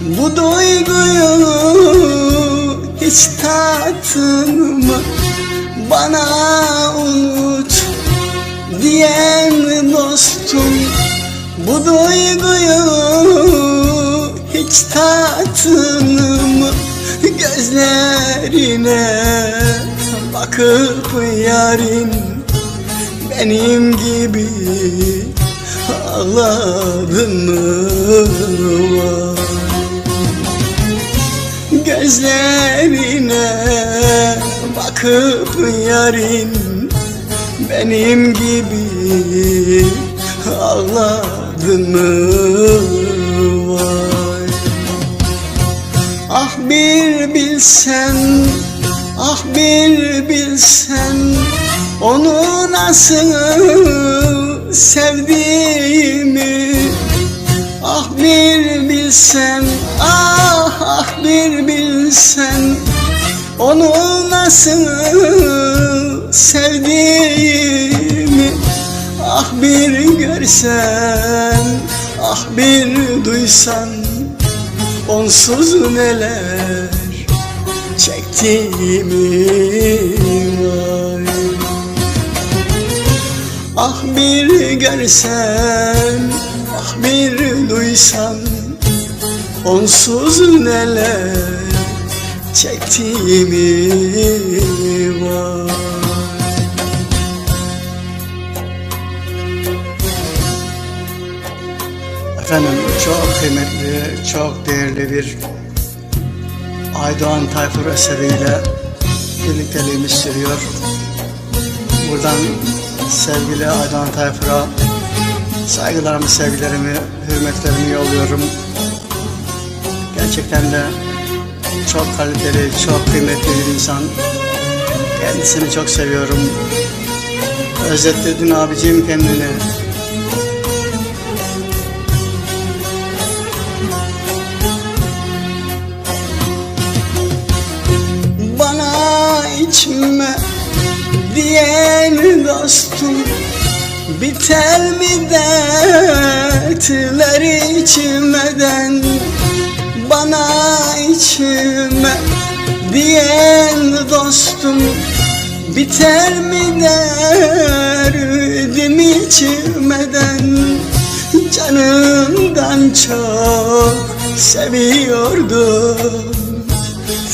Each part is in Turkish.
Bu duyguyu hiç tattın mı Bana unut diyen dostum. Bu duyguyu hiç tattın mı Gözlerine bakıp yarın benim gibi ağladın mı? vay? Gözlerine bakıp yarın benim gibi ağladın mı? Vay. Ah bir bilsen, ah bir bilsen Onu nasıl sevdiğimi. Ah bir bilsen, ah bilsen Onu nasıl sevdiğimi Ah bir görsen, ah bir duysan Onsuz neler çektiğimi vay. Ah bir görsen, ah bir duysan Onsuz neler çektiğimi var Efendim çok kıymetli, çok değerli bir Aydoğan Tayfur eseriyle birlikteliğimiz sürüyor. Buradan sevgili Aydoğan Tayfur'a saygılarımı, sevgilerimi, hürmetlerimi yolluyorum. Gerçekten de çok kaliteli, çok kıymetli bir insan. Kendisini çok seviyorum. Özetledin abicim kendini. Bana içme diyen dostum Biter mi dertler içmeden Bana içme diyen dostum Biter mi derdim içmeden Canımdan çok seviyordum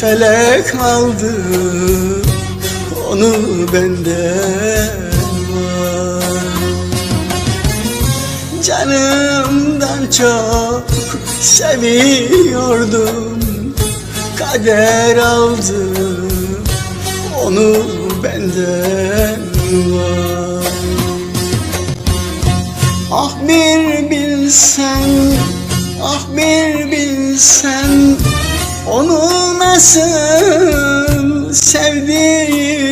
Felek aldı onu benden Canımdan çok seviyordum. Kader aldı onu benden var Ah bir bilsen, ah bir bilsen Onu nasıl sevdiğimi.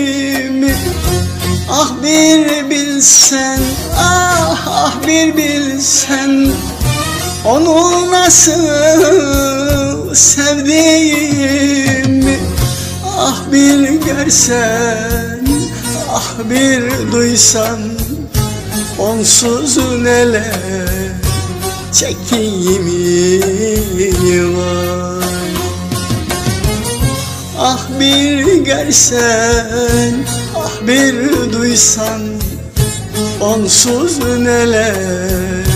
Ah bir bilsen, ah ah bir bilsen Onu nasıl sevdiğimi. Ah bir görsen, ah bir duysan Onsuz neler çektiğimi var Ah bir görsen, ah bir duysan Onsuz neler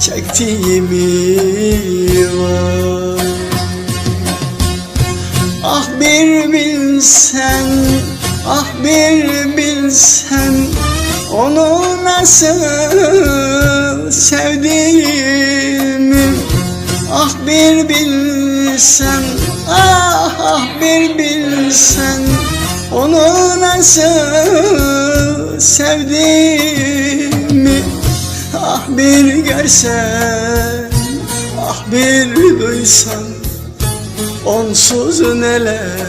çektiğimi var. Ah bir bilsen, ah bir bilsen Onu nasıl sevdiğimi. Ah bir bilsen, ah ah bir bilsen Onu nasıl sevdiğimi Ah bir görsen, ah bir duysan Onsuz neler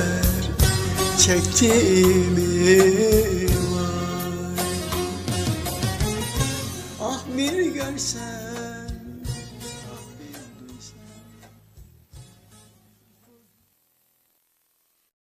çektiğimi var. Ah bir görsen